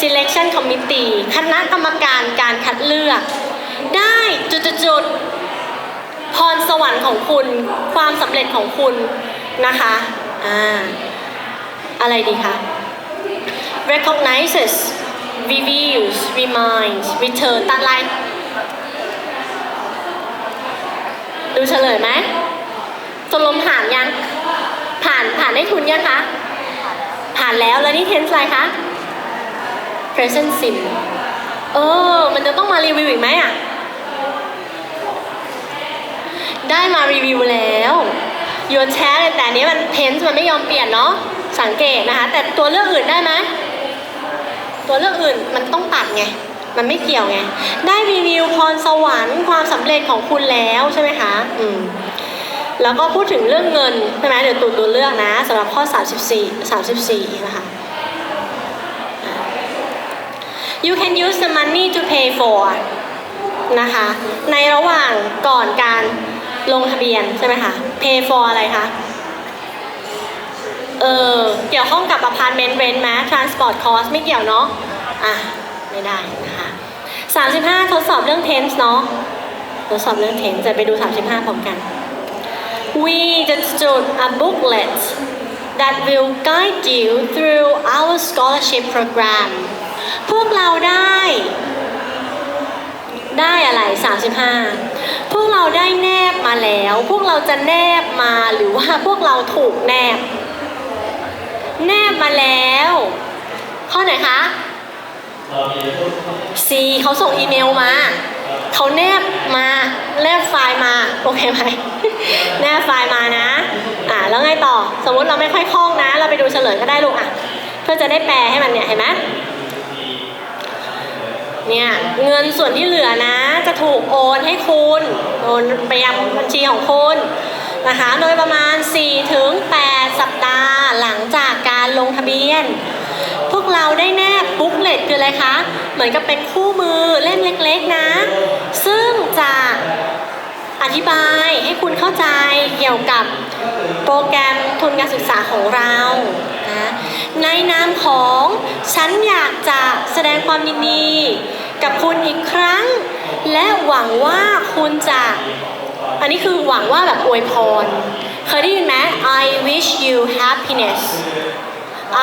selection committee คณะกรรมการการคัดเลือก ได้จุดๆพรสวรรค์ของคุณ ความสำเร็จของคุณนะคะอ่าอะไรดีคะ recognizes reviews reminds return ตัดไลน์ดูเฉลยไหมตกลงผ่านยัง ผ่านผ่านได้ทุนยังคะ ผ่านแล้วแล้วนี่เทนส์อะไรคะ present sim เออ มันจะต้องมารีวิวอีกไหมอะ ได้มารีวิวแล้ว your tag แต่อันนี้มัน tense มันไม่ยอมเปลี่ยนเนาะ สังเกตนะคะ แต่ตัวเลือกอื่นได้ไหม ตัวเลือกอื่นมันต้องตัดไง มันไม่เกี่ยวไง ได้รีวิวพรสวรรค์ความสำเร็จของคุณแล้วใช่ไหมคะ อืมแล้วก็พูดถึงเรื่องเงินใช่ไหมเดี๋ยวตูตัวเลือกนะสำหรับข้อ 34 34นะคะ you can use the money to pay for นะคะ ในระหว่างก่อนการลงทะเบียนใช่ไหมคะ pay for อะไรคะ เออ เกี่ยวข้องกับอพาร์ตเมนต์เรนท์ไหม transport cost ไม่เกี่ยวเนาะ อะ ไม่ได้นะคะ35 ทดสอบเรื่อง tense เนาะ ทดสอบเรื่อง tense จะไปดู 35 พร้อมกัน we distribute a booklet that will guide you through our scholarship program พวกเราได้ ได้อะไร 35 พวกเราได้แนบมาแล้ว พวกเราจะแนบมาหรือว่าพวกเราถูกแนบ แนบมาแล้ว ข้อไหนคะ C เขาส่งอีเมลมาเขาแนบมา แนบไฟล์มา โอเคไหม แนบไฟล์มานะ อ่าแล้วไงต่อ สมมติเราไม่ค่อยคล่องนะ เราไปดูเฉลยก็ได้ลูกอะ เพื่อจะได้แปลให้มันเนี่ย เห็นไหม เนี่ยเงินส่วนที่เหลือนะ จะถูกโอนให้คุณโอนไปยังบัญชีของคุณนะคะโดยประมาณ4ถึง8สัปดาห์หลังจากการลงทะเบียน พวกเราได้แนบบุ๊กเลตคืออะไรคะ เหมือนกับเป็นคู่มือเล่มเล็กๆนะ ซึ่งจะอธิบายให้คุณเข้าใจเกี่ยวกับโปรแกรมทุนการศึกษาของเรานะในนามของฉันอยากจะแสดงความยินดี กับคุณอีกครั้ง และหวังว่าคุณจะ อันนี้คือหวังว่าแบบอวยพร เคยได้ยินไหม I wish you happiness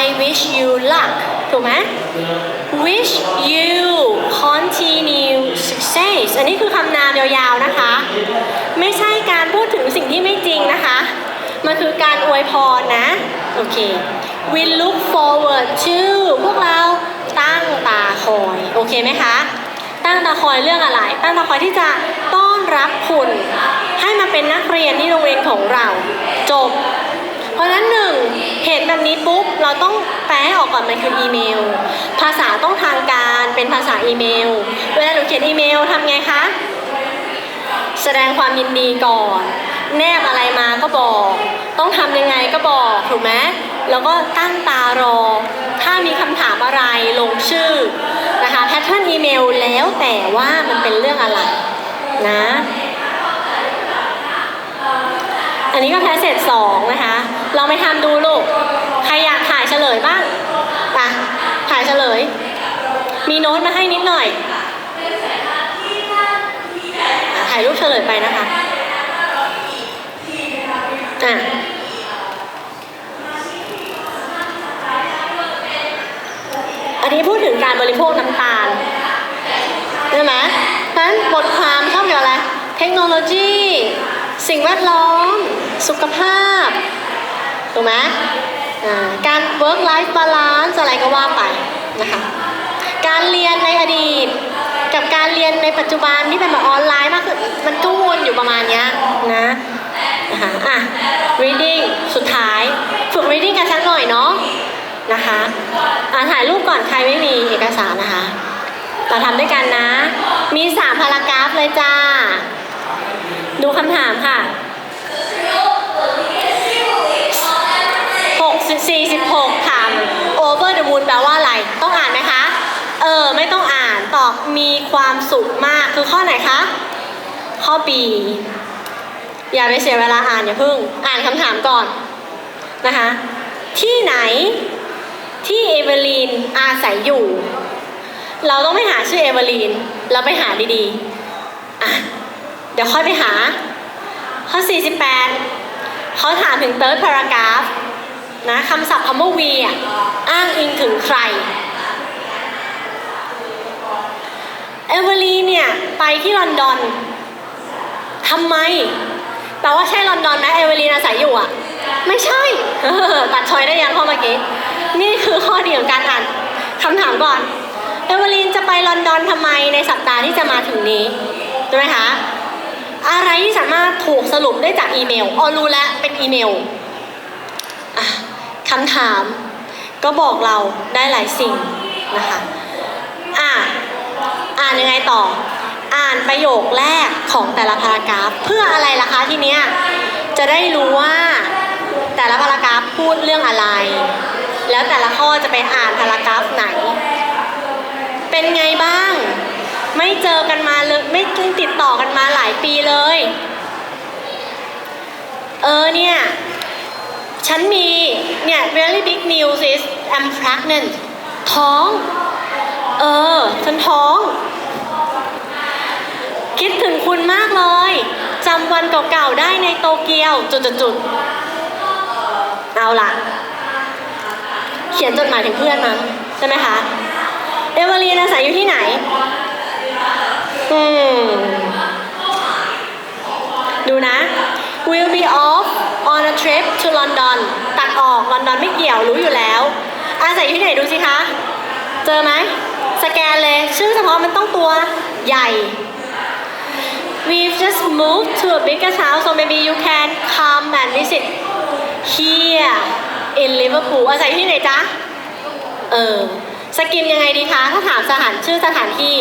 I wish you luck ถูกไหม wish you continue success อันนี้คือคำนามยาวๆนะคะ ไม่ใช่การพูดถึงสิ่งที่ไม่จริงนะคะ มันคือการอวยพรนะ โอเค we look forward to พวกเรา ตั้งตาคอย โอเคไหมคะ ตั้งตาคอยเรื่องอะไร ตั้งตาคอยที่จะต้อนรับคุณ ให้มาเป็นนักเรียนที่โรงเรียนของเรา จบ เพราะฉะนั้นหนึ่งเห็นแบบนี้ปุ๊บ เราต้องแปลออกก่อนมันคืออีเมล ภาษาต้องทางการเป็นภาษาอีเมล เวลาหนูเขียนอีเมลทำไงคะ แสดงความยินดีก่อน แนบอะไรมาก็บอก ต้องทำยังไงก็บอกถูกไหม แล้วก็ตั้งตารอ ถ้ามีคำถามอะไรลงชื่อนะคะแพทเทิร์นอีเมลแล้วแต่ว่ามันเป็นเรื่องอะไรนะ อันนี้ก็แพ้เศษสองนะคะลองไปทำดูลูก ใครอยากถ่ายเฉลยบ้างอะถ่ายเฉลย มีโน้ตมาให้นิดหน่อย ถ่ายรูปเฉลยไปนะคะอะ อันนี้พูดถึงการบริโภคน้ำตาลใช่ไหมเพราะฉะนั้นบทความชอบเกี่ยวอะไร เทคโนโลยี สิ่งแวดล้อม สุขภาพ ถูกไหมอ่าการ work life balance อะไรก็ว่าไปนะคะ การเรียนในอดีต กับการเรียนในปัจจุบันที่เป็นแบบออนไลน์มากขึ้นมันก็วนอยู่ประมาณนี้นะนะคะอะ reading สุดท้าย ฝึก reading กันสักหน่อยเนาะ นะคะอะถ่ายรูปก่อนใครไม่มีเอกสารนะคะ เราทำด้วยกันนะ มีสามพารากราฟเลยจ้า ดูคำถามค่ะหกสิบสี่สิบหกถาม over the moon แปลว่าอะไร ต้องอ่านไหมคะ เออ ไม่ต้องอ่าน ตอบมีความสุขมาก คือข้อไหนคะ ข้อ B อย่าไปเสียเวลาอ่านอย่าเพิ่ง อ่านคำถามก่อนนะคะ ที่ไหน ที่เอเวอรีนอาศัยอยู่ เราต้องไปหาชื่อเอเวอรีน เราไปหาดีๆอะเดี๋ยวค่อยไปหา ข้อ 48 เขาถามถึง third paragraph นะคำศัพท์คำว่า we อะอ้างอิงถึงใคร เอเวอรีนเนี่ย ไปที่ลอนดอนทำไมแต่ว่าใช่ลอนดอนไหมเอเวอรีนอาศัยอยู่อะ ไม่ใช่ ตัดชอยได้ยังข้อเมื่อกี้ นี่คือข้อดีของการอ่านคำถามก่อน เอเวอรีนจะไปลอนดอนทำไมในสัปดาห์ที่จะมาถึงนี้ใช่ไหมคะอะไรที่สามารถถูกสรุปได้จากอีเมลออรู้แล้วเป็นอีเมลคำถามก็บอกเราได้หลายสิ่งนะคะอะอ่านยังไงต่อ อ่านประโยคแรกของแต่ละพารากราฟ เพื่ออะไรล่ะคะทีเนี้ยจะได้รู้ว่า พารากราฟพูดเรื่องอะไร แล้วแต่ละข้อจะไปอ่านพารากราฟไหน เป็นไงบ้าง ไม่เจอกันมาเลยไม่ติดต่อกันมาหลายปีเลย เออเนี่ย ฉันมีเนี่ย very big news is I'm pregnant ท้อง เออ ฉันท้อง คิดถึงคุณมากเลยจำวันเก่าๆได้ในโตเกียวจุดๆๆ เอาละเขียนจดหมายถึงเพื่อนมั้งใช่ไหมคะเอเวอรีนอาศัยอยู่ที่ไหน อืม ดูนะ will be off on a trip to London ตัดออกลอนดอนไม่เกี่ยวรู้อยู่แล้ว อาศัยอยู่ที่ไหนดูสิคะ เจอไหม สแกนเลย ชื่อเฉพาะมันต้องตัวใหญ่ We've just moved to a bigger town so maybe you can come and visit here in Liverpool อาศัยที่ไหนจ๊ะ เออ สกิมยังไงดีคะ ถ้าถามสถานชื่อสถานที่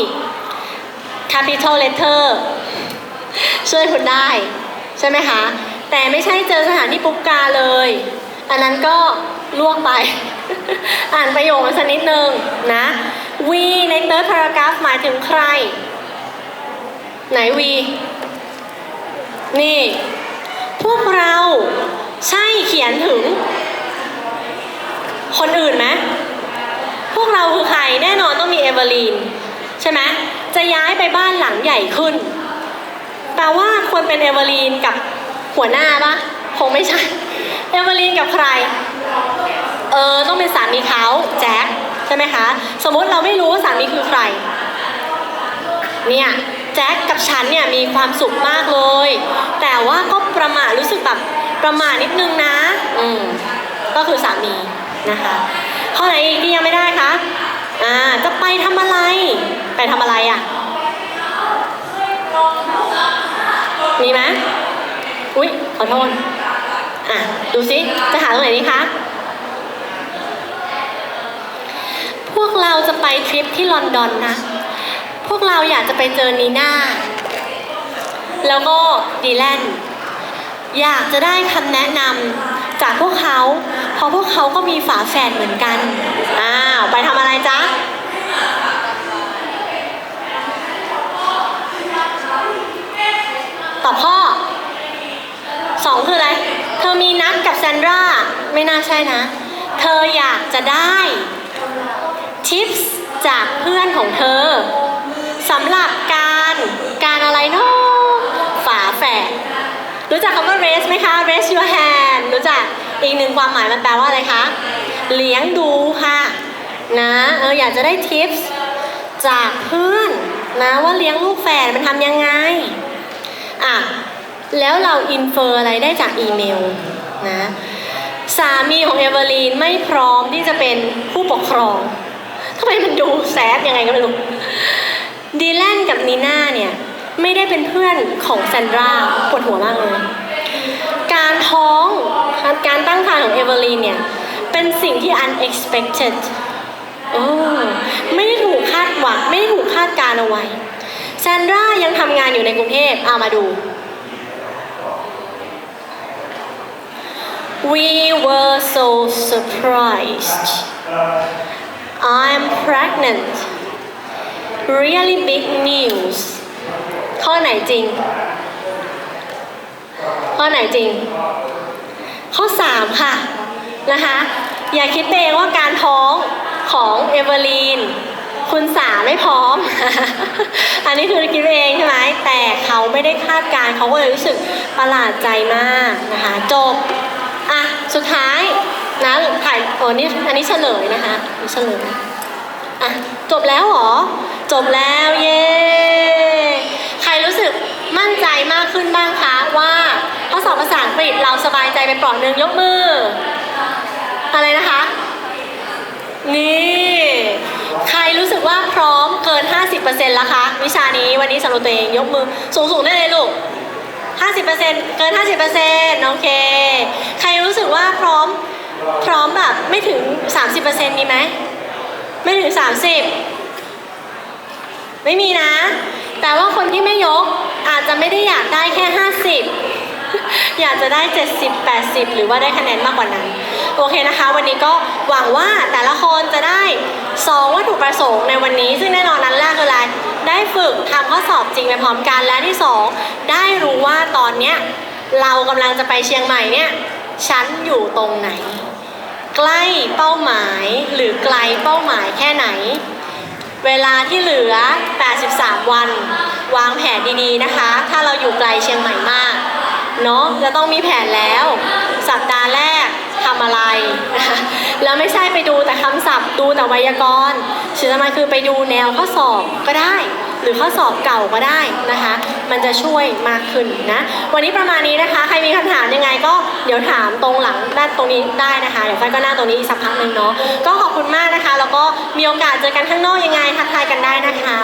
capital letter ช่วยคุณได้ ใช่ไหมคะ แต่ไม่ใช่เจอสถานที่ปุ๊บกาเลย อันนั้นก็ลวกไป อ่านประโยคมันสักนิดนึงนะ we ใน third paragraph หมายถึงใคร ไหน we นี่ พวกเรา ใช่เขียนถึง คนอื่นไหมพวกเราคือใครแน่นอนต้องมีเอเวอร์ลีนใช่ไหมจะย้ายไปบ้านหลังใหญ่ขึ้น แปลว่าควรเป็นเอเวอร์ลีนกับหัวหน้าปะคงไม่ใช่ เอเวอร์ลีนกับใคร เออต้องเป็นสามีเขาแจ็คใช่ไหมคะ สมมติเราไม่รู้ว่าสามีคือใคร เนี่ยแจ็คกับฉันเนี่ยมีความสุขมากเลย แต่ว่าก็ประมาทรู้สึกแบบ ประมาทนิดนึงนะ อืมก็คือสามีนะคะ ข้อไหนอีกที่ยังไม่ได้คะอ่าจะไปทำอะไร ไปทำอะไรอะมีไหมอุ๊ยขอโทษอะดูสิจะหาตรงไหนดีคะพวกเราจะไปทริปที่ลอนดอนนะ พวกเราอยากจะไปเจอนีน่าแล้วก็ดีแลน อยากจะได้คำแนะนำจากพวกเขา เพราะพวกเขาก็มีฝาแฝดเหมือนกัน อ้าว ไปทำอะไรจ๊ะ ตอบข้อสองคืออะไร เธอมีนัดกับแซนดรา ไม่น่าใช่นะ เธออยากจะได้ทิปส์จากเพื่อนของเธอสำหรับการการอะไรเนาะ รู้จักคำว่า raise ไหมคะ raise your hand รู้จักอีกหนึ่งความหมายมันแปลว่าอะไรคะ เลี้ยงดูค่ะนะเอออยากจะได้ทิปส์จากเพื่อนนะว่าเลี้ยงลูกแฝดมันทำยังไงอะแล้วเราอินเฟอร์อะไรได้จากอีเมลนะสามีของเอเวอรีนไม่พร้อมที่จะเป็นผู้ปกครองทำไมมันดูแซดยังไงก็ไม่รู้ดีแลนกับนีน่าเนี่ย ไม่ได้เป็นเพื่อนของแซนดราปวดหัวมากเลย การท้องการตั้งครรภ์ของเอเวอรีนเนี่ย เป็นสิ่งที่ unexpected โอ้ไม่ได้ถูกคาดหวังไม่ได้ถูกคาดการเอาไว้แซนดรายังทำงานอยู่ในกรุงเทพเอามาดู We were so surprised. I'm pregnant. Really big news. ข้อไหนจริง ข้อไหนจริง ข้อ 3 ค่ะนะคะ อย่าคิดเองว่าการท้องของเอเวอร์ลีนคุณสาไม่พร้อม อันนี้คือคิดเองใช่ไหม แต่เขาไม่ได้คาดการเขาก็เลยรู้สึกประหลาดใจมากนะคะจบ อะ สุดท้ายนะถ่ายโอ้นี่อันนี้เฉลยนะคะเฉลย อะ จบแล้วเหรอ จบแล้ว เย้ มั่นใจมากขึ้นบ้างคะว่าข้อสอบภาษาอังกฤษเราสบายใจไปเปลอดหนึ่งยกมือ อะไรนะคะ นี่ ใครรู้สึกว่าพร้อมเกิน 50%แล้วคะวิชานี้วันนี้สำรับตัวเองยกมือสูงๆได้เลยลูก50%เกิน 50%โอเค ใครรู้สึกว่าพร้อมพร้อมแบบไม่ถึง 30%มีไหม ไม่ถึง 30 ไม่มีนะ แต่ว่าคนที่ไม่ยกอาจจะไม่ได้อยากได้แค่ 50 อยากจะได้ 70 80 หรือว่าได้คะแนนมากกว่านั้น โอเคนะคะ วันนี้ก็หวังว่าแต่ละคนจะได้สองวัตถุประสงค์ในวันนี้ ซึ่งแน่นอนนั้นแรกคืออะไร ได้ฝึกทำข้อสอบจริงไปพร้อมกันและที่สองได้รู้ว่าตอนเนี้ยเรากำลังจะไปเชียงใหม่เนี่ยฉันอยู่ตรงไหน ใกล้เป้าหมายหรือไกลเป้าหมายแค่ไหน เวลาที่เหลือ 83 วัน วางแผนดีๆนะคะ ถ้าเราอยู่ไกลเชียงใหม่มาก เนาะจะต้องมีแผนแล้ว สัปดาห์แรกทำอะไรนะคะแล้วไม่ใช่ไปดูแต่คำศัพท์ ดูแต่ไวยากรณ์สิ่งสำคัญคือไปดูแนวข้อสอบก็ได้ รือข้อสอบเก่าก็ได้นะคะ มันจะช่วยมากขึ้นนะ วันนี้ประมาณนี้นะคะ ใครมีคำถามยังไงก็เดี๋ยวถามตรงหลังด้านตรงนี้ได้นะคะ เดี๋ยวไฟก็หน้าตรงนี้อีกสักพักหนึ่งเนาะ ก็ขอบคุณมากนะคะ แล้วก็มีโอกาสเจอกันข้างนอกยังไงทักทายกันได้นะคะ